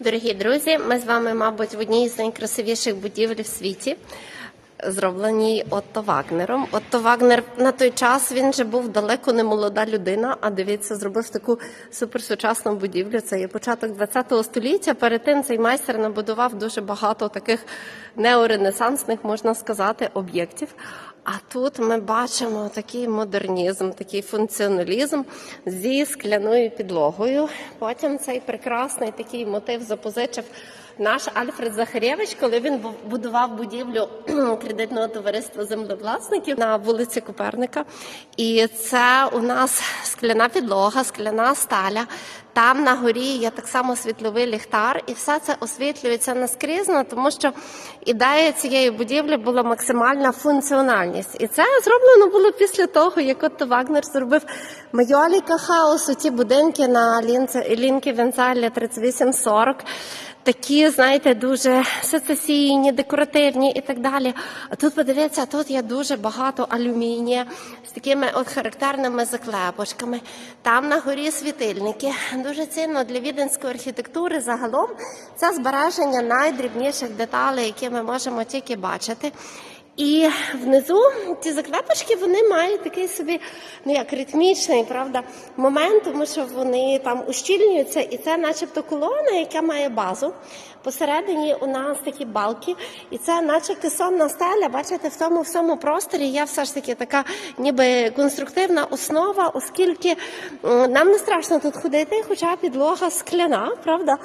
Дорогі друзі, ми з вами, мабуть, в одній з найкрасивіших будівель в світі, зробленій Отто Вагнером. Отто Вагнер на той час він же був далеко не молода людина, а дивіться, зробив таку суперсучасну будівлю. Це є початок ХХ століття. Перед тим цей майстер набудував дуже багато таких неоренесансних, можна сказати, об'єктів. А тут ми бачимо такий модернізм, такий функціоналізм зі скляною підлогою. Потім цей прекрасний такий мотив запозичив наш Альфред Захарєвич, коли він бу- будував будівлю кредитного товариства землевласників на вулиці Коперника. І це у нас скляна підлога, скляна сталя. Там на горі є так само світловий ліхтар, і все це освітлюється наскрізно, тому що ідея цієї будівлі була максимальна функціональність. І це зроблено було після того, як Отто Вагнер зробив майоліка хаосу, ті будинки на Лінкі Венцалля 3840. Такі, знаєте, дуже сецесійні, декоративні і так далі. А тут подивіться, тут є дуже багато алюмінія з такими от характерними заклепочками. Там на горі світильники. Дуже цінно для віденської архітектури загалом це збереження найдрібніших деталей, які ми можемо тільки бачити. І внизу ці заклепочки вони мають такий собі ну як ритмічний, правда, момент, тому що вони там ущільнюються, і це, начебто, колона, яка має базу. Посередині у нас такі балки, і це, наче кесонна стеля. Бачите, в тому всьому просторі є все ж таки така, ніби конструктивна основа, оскільки нам не страшно тут ходити, хоча підлога скляна, правда.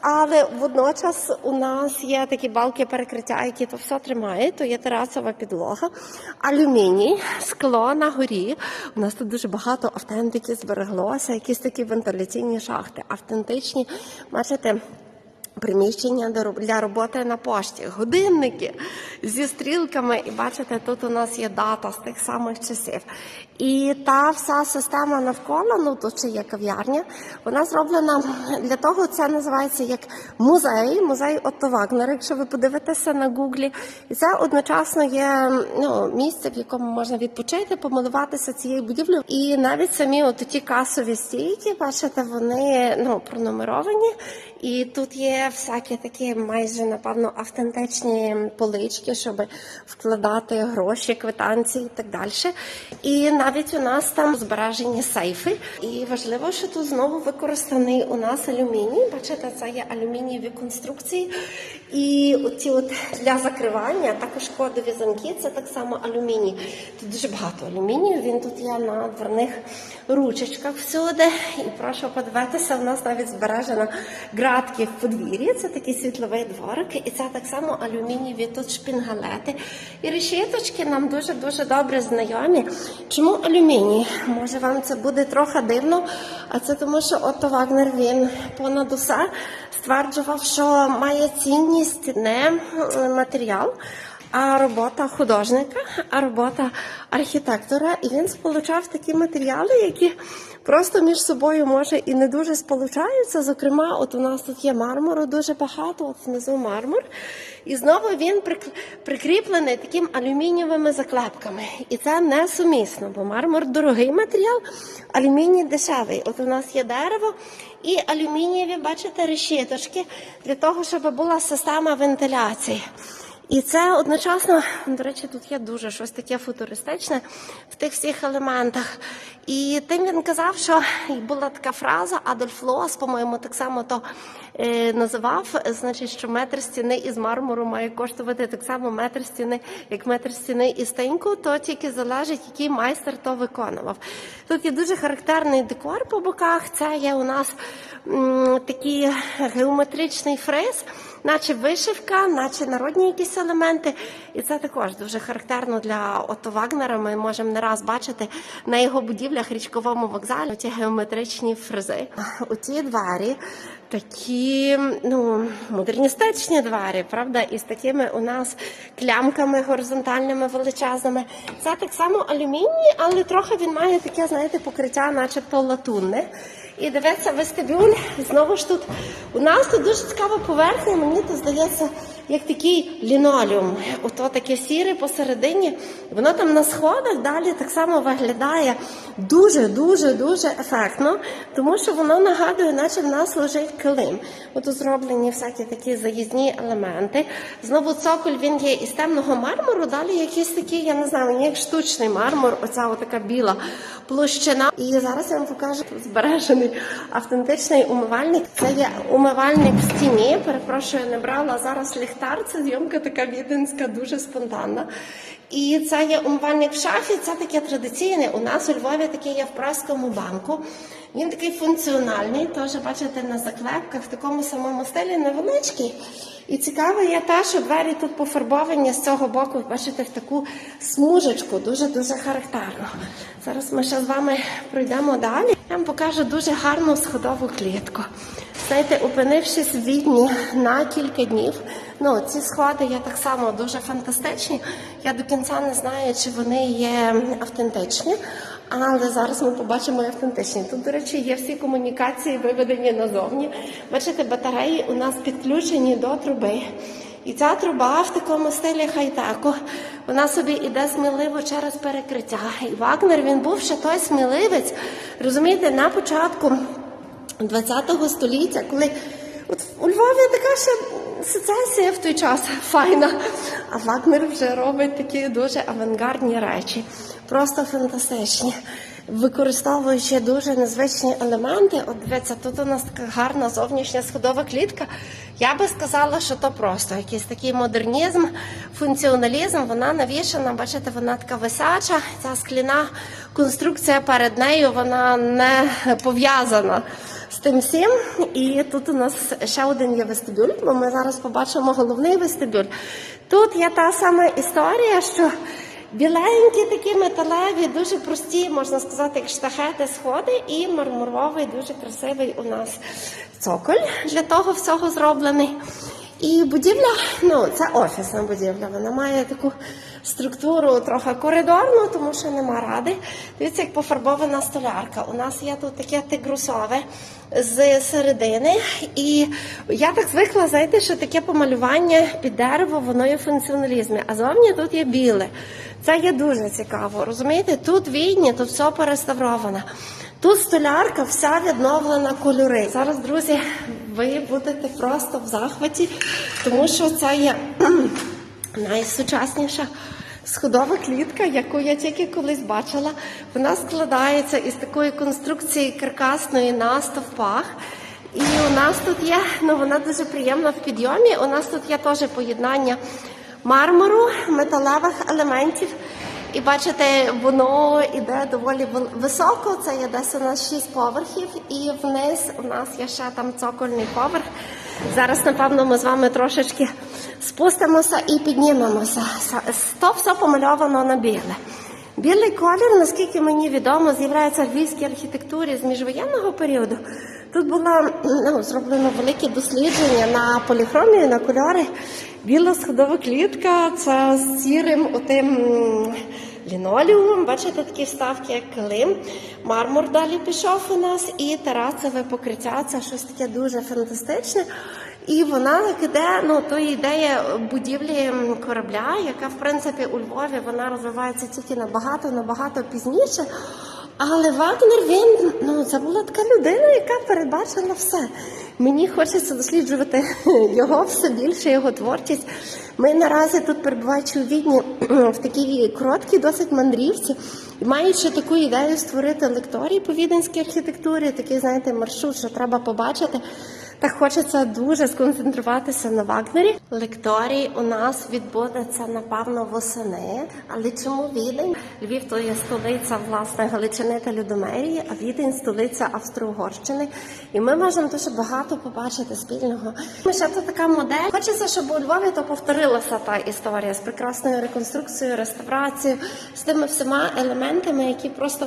Але водночас у нас є такі балки перекриття, які то все тримають. То є терасова підлога, алюміній, скло на горі. У нас тут дуже багато автентики збереглося, якісь такі вентиляційні шахти, автентичні. Бачите, приміщення для роботи на пошті, годинники зі стрілками. І бачите, тут у нас є дата з тих самих часів. І та вся система навколо, ну тут ще є кав'ярня, вона зроблена для того, це називається як музей, музей Отто Вагнера, якщо ви подивитеся на гуглі. І це одночасно є ну, місце, в якому можна відпочити, помилуватися цією будівлею. І навіть самі от ті касові стійки, бачите, вони ну, пронумеровані. І тут є всякі такі майже напевно автентичні полички, щоб вкладати гроші, квитанції і так далі. І навіть у нас там збережені сейфи. І важливо, що тут знову використаний у нас алюміній. Бачите, це є алюмінієві конструкції. І оці от для закривання також кодові замки, це так само алюміній. Тут дуже багато алюмінію. Він тут є на дверних ручечках всюди. І прошу подивитися, у нас навіть збережена градки в подвір'ї. Це такий світловий дворик, і це так само алюмінієві тут шпінгалети. І решіточки нам дуже дуже добре знайомі. Чому алюміній? Може вам це буде трохи дивно, а це тому, що Отто Вагнер він понад усе стверджував, що має цінність не е, матеріал. А робота художника, а робота архітектора, і він сполучав такі матеріали, які просто між собою може і не дуже сполучаються. Зокрема, от у нас тут є мармуру дуже багато, от внизу мармур. І знову він прик- прикріплений таким алюмінієвими заклепками. І це несумісно, бо мармур дорогий матеріал, алюміній дешевий. От у нас є дерево і алюмінієві, бачите, решіточки для того, щоб була система вентиляції. І це одночасно, до речі, тут є дуже щось таке футуристичне в тих всіх елементах. І тим він казав, що була така фраза Адольф Лоас, по-моєму, так само то е, називав, значить, що метр стіни із мармуру має коштувати так само метр стіни, як метр стіни із тиньку, то тільки залежить, який майстер то виконував. Тут є дуже характерний декор по боках. Це є у нас м, такий геометричний фриз наче вишивка, наче народні якісь елементи. І це також дуже характерно для Отто Вагнера. Ми можемо не раз бачити на його будівлях річковому вокзалі ці геометричні фрези. Оці двері такі ну, модерністичні двері, правда, і з такими у нас клямками горизонтальними величезними. Це так само алюміній, але трохи він має таке, знаєте, покриття, начебто латунне. І дивиться вестибюль. Знову ж тут у нас тут дуже цікава поверхня. Мені тут здається, як такий лінолеум. Ото таке сіре посередині. Воно там на сходах далі так само виглядає дуже, дуже, дуже ефектно, тому що воно нагадує, наче в нас лежить килим. От зроблені всякі такі заїзні елементи. Знову цоколь він є із темного мармуру, далі якийсь такий, я не знаю, як штучний мармур, оця отака біла площина. І зараз я вам покажу тут автентичний умивальник. Це є умивальник в стіні. Перепрошую, не брала зараз ліхтар. Це зйомка така віденська, дуже спонтанна. І це є умивальник в шафі. Це таке традиційне. У нас у Львові таке є в праському банку. Він такий функціональний, теж бачите на заклепках в такому самому стилі невеличкий. І цікаве є те, що двері тут пофарбовані з цього боку, бачите, в таку смужечку, дуже-дуже характерно. Зараз ми ще з вами пройдемо далі. Я вам покажу дуже гарну сходову клітку. Знаєте, опинившись в Відні на кілька днів, ну ці сходи є так само дуже фантастичні. Я до кінця не знаю, чи вони є автентичні, але зараз ми побачимо автентичні. Тут, до речі, є всі комунікації виведені назовні. Бачите, батареї у нас підключені до труби. І ця труба в такому стилі хай-теку, вона собі іде сміливо через перекриття. І Вагнер він був ще той сміливець. Розумієте, на початку ХХ століття, коли от у Львові така ще сецесія в той час файна, а Вагнер вже робить такі дуже авангардні речі, просто фантастичні. Використовуючи дуже незвичні елементи, от дивіться, тут у нас така гарна зовнішня сходова клітка. Я би сказала, що то просто якийсь такий модернізм, функціоналізм. Вона навішана, бачите, вона така висяча. Ця скляна конструкція перед нею вона не пов'язана з тим всім. І тут у нас ще один є вестибюль, бо ми зараз побачимо головний вестибюль. Тут є та сама історія, що біленькі такі металеві, дуже прості, можна сказати, як штахети сходи, і мармуровий, дуже красивий у нас цоколь для того всього зроблений. І будівля, ну це офісна будівля. Вона має таку структуру трохи коридорну, тому що нема ради. Дивіться, як пофарбована столярка. У нас є тут таке тигрусове з середини. І я так звикла, знаєте, що таке помалювання під дерево, воно є в функціоналізмі. А зовні тут є біле. Це є дуже цікаво. Розумієте, тут відні, тут все переставровано. Тут столярка вся відновлена кольори. Зараз, друзі, ви будете просто в захваті, тому що це є найсучасніша сходова клітка, яку я тільки колись бачила. Вона складається із такої конструкції каркасної на стовпах. І у нас тут є, ну вона дуже приємна в підйомі. У нас тут є теж поєднання мармуру, металевих елементів. І бачите, воно йде доволі високо. Це є десь у нас 6 поверхів, і вниз у нас є ще там цокольний поверх. Зараз, напевно, ми з вами трошечки спустимося і піднімемося. То все помальовано на біле. Білий колір, наскільки мені відомо, з'являється в львівській архітектурі з міжвоєнного періоду. Тут було ну, зроблено велике дослідження на поліхромію, на кольори. Біла сходова клітка, це з сірим отим м, лінолеумом. Бачите, такі вставки, як килим. Мармур далі пішов у нас, і терасове покриття це щось таке дуже фантастичне. І вона іде, ну то ідея будівлі корабля, яка в принципі у Львові вона розвивається тільки набагато набагато пізніше. Але Вагнер він ну це була така людина, яка передбачила все. Мені хочеться досліджувати його все більше, його творчість. Ми наразі тут перебуваючи у Відні в такій короткій, досить мандрівці, маючи таку ідею створити лекторій по віденській архітектурі, такий, знаєте, маршрут, що треба побачити. Так хочеться дуже сконцентруватися на Вагнері. Лекторій у нас відбудеться напевно восени. Але чому Відень? Львів то є столиця власне Галичини та Людомерії, а Відень столиця Австро-Угорщини. І ми можемо дуже багато побачити спільного. Ми ще це така модель. Хочеться, щоб у Львові то повторилася та історія з прекрасною реконструкцією, реставрацією, з тими всіма елементами, які просто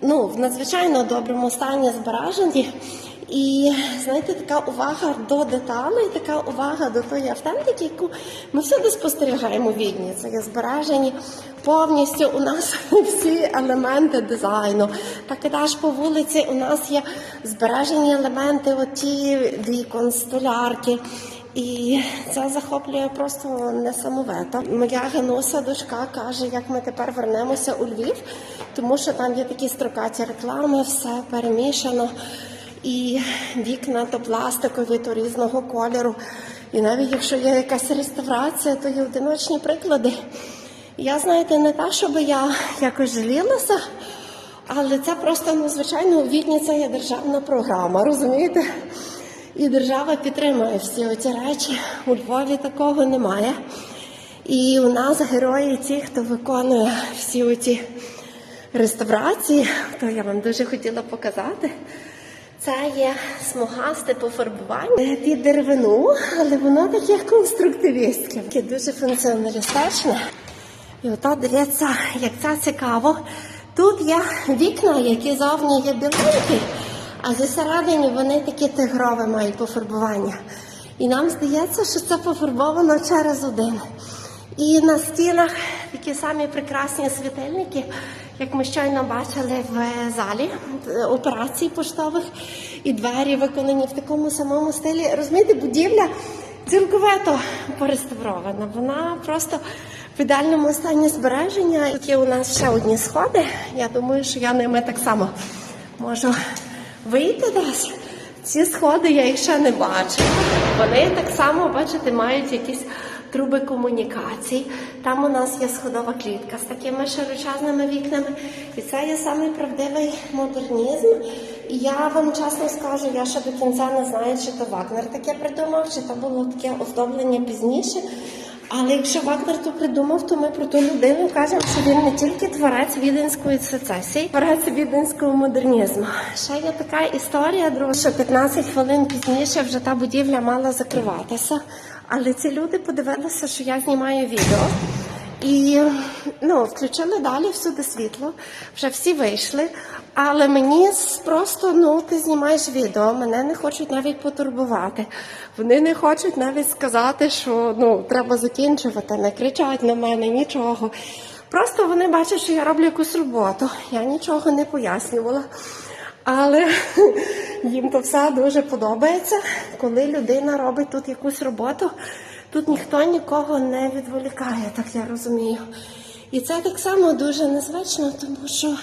ну в надзвичайно доброму стані збережені. І знаєте, така увага до деталей, така увага до тої автентики, яку ми всюди спостерігаємо в Відні. Це є збережені повністю у нас всі елементи дизайну. Так ідеш по вулиці, у нас є збережені елементи, оті вікон, столярки. І це захоплює просто несамовито. Моя Гануся, дочка, каже, як ми тепер вернемося у Львів, тому що там є такі строкаті реклами, все перемішано. І вікна то пластикові, то різного кольору. І навіть якщо є якась реставрація, то є одиночні приклади. Я, знаєте, не та, щоб я якось жалілася, але це просто, ну, у Відні це є державна програма, розумієте? І держава підтримує всі оці речі. У Львові такого немає. І у нас герої ті, хто виконує всі оці реставрації, то я вам дуже хотіла показати. Це є смугасте пофарбування під деревину, але воно таке конструктивістське, таке дуже функціоналістичне. І ото дивіться, як це цікаво. Тут є вікна, які зовні є біленькі, а зі вони такі тигрові мають пофарбування. І нам здається, що це пофарбовано через один. І на стінах такі самі прекрасні світильники, як ми щойно бачили в залі е, операцій поштових, і двері виконані в такому самому стилі. Розумієте, будівля цілковито пореставрована. Вона просто в ідеальному стані збереження. Тут є у нас ще одні сходи. Я думаю, що я ними так само можу вийти десь. Ці сходи я їх ще не бачила. Вони так само, бачите, мають якісь труби комунікацій. Там у нас є сходова клітка з такими широчезними вікнами. І це є самий правдивий модернізм. І я вам чесно скажу, я ще до кінця не знаю, чи то Вагнер таке придумав, чи то було таке оздоблення пізніше. Але якщо Вагнер то придумав, то ми про ту людину кажемо, що він не тільки творець віденської сецесії, творець віденського модернізму. Ще є така історія, друга, що 15 хвилин пізніше вже та будівля мала закриватися. Але ці люди подивилися, що я знімаю відео. І ну, включили далі всюди світло, вже всі вийшли. Але мені просто ну ти знімаєш відео, мене не хочуть навіть потурбувати. Вони не хочуть навіть сказати, що ну треба закінчувати, не кричать на мене, нічого. Просто вони бачать, що я роблю якусь роботу. Я нічого не пояснювала. Але їм то все дуже подобається, коли людина робить тут якусь роботу. Тут ніхто нікого не відволікає, так я розумію. І це так само дуже незвично, тому що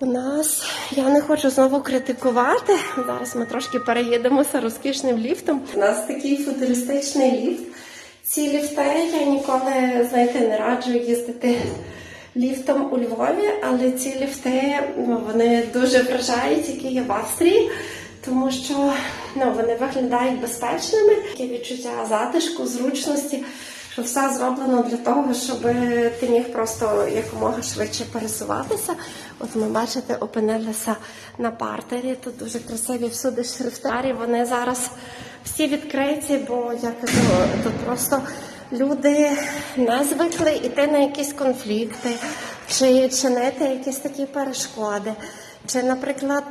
у нас я не хочу знову критикувати. Зараз ми трошки переїдемося розкішним ліфтом. У нас такий футуристичний ліфт. Ці ліфти я ніколи, знаєте, не раджу їздити ліфтом у Львові, але ці ліфти вони дуже вражають, які є в Австрії, тому що ну, вони виглядають безпечними, таке відчуття затишку, зручності, що все зроблено для того, щоб ти міг просто якомога швидше пересуватися. От ми бачите, опинилися на партері. Тут дуже красиві всюди шрифтарі. Вони зараз всі відкриті, бо я кажу, тут просто люди не звикли йти на якісь конфлікти, чи чинити якісь такі перешкоди, чи, наприклад,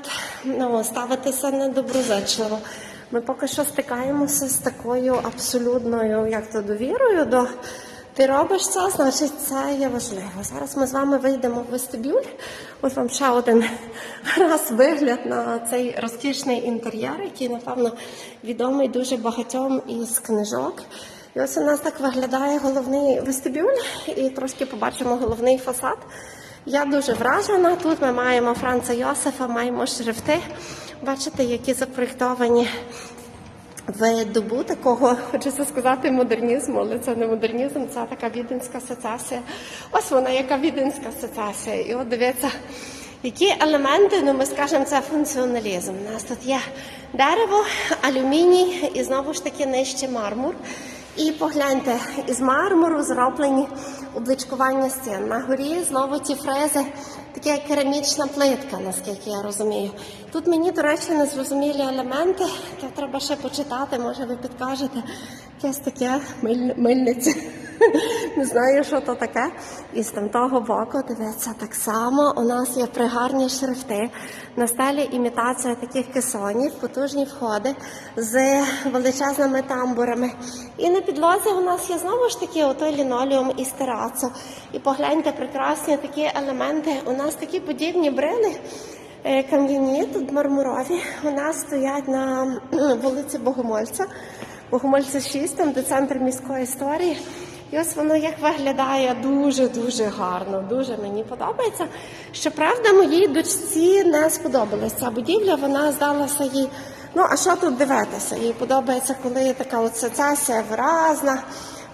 ну, ставитися недоброзичливо. Ми поки що стикаємося з такою абсолютною як то довірою до ти робиш це, значить це є важливо. Зараз ми з вами вийдемо в вестибюль. Ось вам ще один раз вигляд на цей розкішний інтер'єр, який, напевно, відомий дуже багатьом із книжок. І ось у нас так виглядає головний вестибюль, і трошки побачимо головний фасад. Я дуже вражена. Тут ми маємо Франца Йосифа, маємо шрифти. Бачите, які запроєктовані в добу такого, хочеться сказати, модернізму, але це не модернізм, це така віденська сецесія. Ось вона, яка віденська сецесія. І от дивіться, які елементи, ну ми скажемо, це функціоналізм. У нас тут є дерево, алюміній і знову ж таки нижче мармур. І погляньте, із мармуру зроблені обличкування стін. На горі знову ці фрези, така керамічна плитка, наскільки я розумію. Тут мені, до речі, незрозумілі елементи, то треба ще почитати, може ви підкажете. Якесь таке миль- мильниці. Не знаю, що то таке. І з тамтого боку, дивіться, так само у нас є пригарні шрифти. На стелі імітація таких кесонів, потужні входи з величезними тамбурами. І на підлозі у нас є знову ж таки отой лінолеум із терацу. І погляньте, прекрасні такі елементи. У нас такі подібні брили. е, Кам'яні тут мармурові. У нас стоять на вулиці Богомольця. Богомольця 6, там де центр міської історії. І ось воно як виглядає дуже-дуже гарно, дуже мені подобається. Щоправда, моїй дочці не сподобалася ця будівля, вона здалася їй. Ну, а що тут дивитися? Їй подобається, коли така от виразна,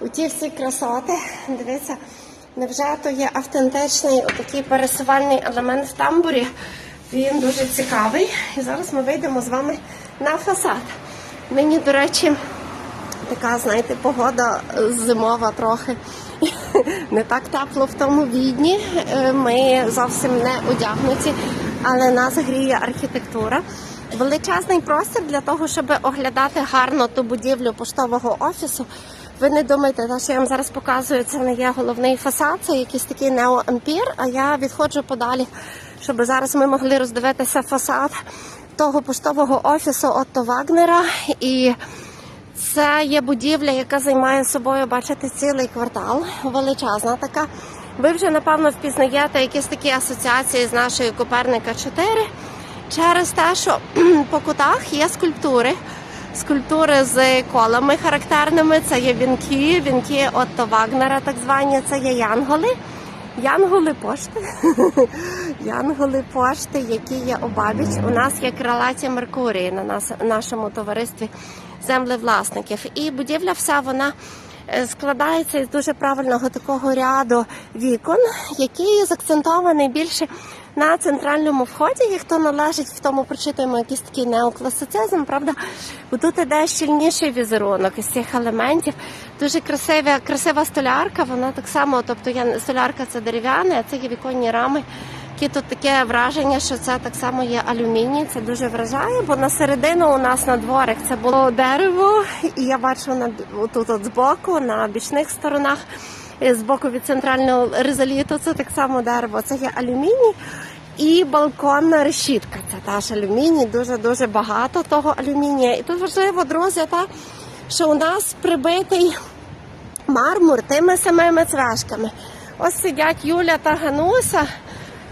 у ті всі красоти. Дивіться, невже то є автентичний отакий пересувальний елемент в тамбурі. Він дуже цікавий. І зараз ми вийдемо з вами на фасад. Нині, до речі, така, знаєте, погода зимова трохи. Не так тепло в тому відні. Е, Ми зовсім не одягнуті, але нас гріє архітектура. Величезний простір для того, щоб оглядати гарно ту будівлю поштового офісу. Ви не думайте, те, що я вам зараз показую, це не є головний фасад, це якийсь такий неоампір, а я відходжу подалі, щоб зараз ми могли роздивитися фасад того поштового офісу Отто Вагнера. І це є будівля, яка займає собою, бачите, цілий квартал, величезна така. Ви вже напевно впізнаєте якісь такі асоціації з нашої Коперника 4 через те, що по кутах є скульптури. Скульптури з колами характерними. Це є вінки, вінки Отто Вагнера, так звані, це є янголи. Янголи пошти. Янголи пошти, які є обабіч. У нас є крилаті Меркурії на нас, нашому товаристві землевласників. І будівля вся вона е, складається із дуже правильного такого ряду вікон, який закцентований більше на центральному вході, як то належить в тому прочитуємо якийсь такий неокласицизм, правда? Бо тут іде щільніший візерунок із цих елементів. Дуже красива, красива столярка, вона так само, тобто я столярка це дерев'яна, а це є віконні рами. Які тут таке враження, що це так само є алюміній. Це дуже вражає, бо на середину у нас на дворик це було дерево, і я бачу на тут от збоку, на бічних сторонах, з боку від центрального резоліту, це так само дерево. Це є алюміній. І балконна решітка. Це теж алюміній, дуже дуже багато того алюмінія. І тут важливо, друзі, та що у нас прибитий мармур тими самими цвяшками. Ось сидять Юля та Гануся.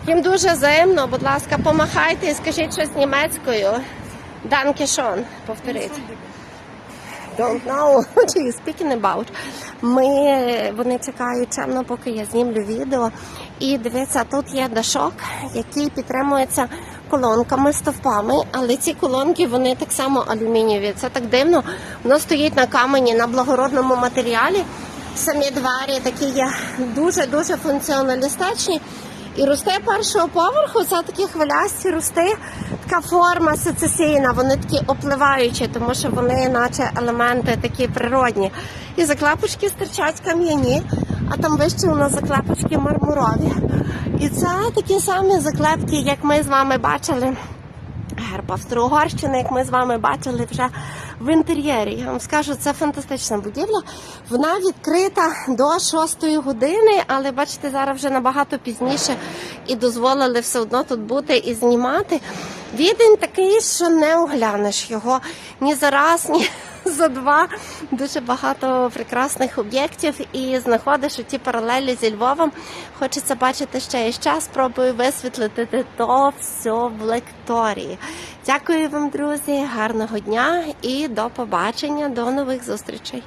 Їм дуже зимно, будь ласка, помахайте і скажіть щось німецькою. Данкішон, повторіть. Don't know what you speaking about. Ми, вони чекають чемно, поки я знімлю відео. І дивіться, тут є дашок, який підтримується колонками, стовпами, але ці колонки вони так само алюмінієві. Це так дивно. Воно стоїть на камені на благородному матеріалі. Самі двері такі є дуже-дуже функціоналістичні. І рости першого поверху це такі хвилясті рости, така форма сецесійна, вони такі опливаючі, тому що вони, наче елементи такі природні. І заклепочки стирчать кам'яні, а там вище у нас заклепочки мармурові. І це такі самі заклепки, як ми з вами бачили. Герб Австро-Угорщини, як ми з вами бачили вже в інтер'єрі. Я вам скажу, це фантастична будівля. Вона відкрита до 6 години, але бачите, зараз вже набагато пізніше і дозволили все одно тут бути і знімати. Відень такий, що не оглянеш його ні за раз, ні за два. Дуже багато прекрасних об'єктів і знаходиш у ті паралелі зі Львовом. Хочеться бачити ще і ще. Спробую висвітлити то все в лекторії. Дякую вам, друзі, гарного дня і до побачення, до нових зустрічей.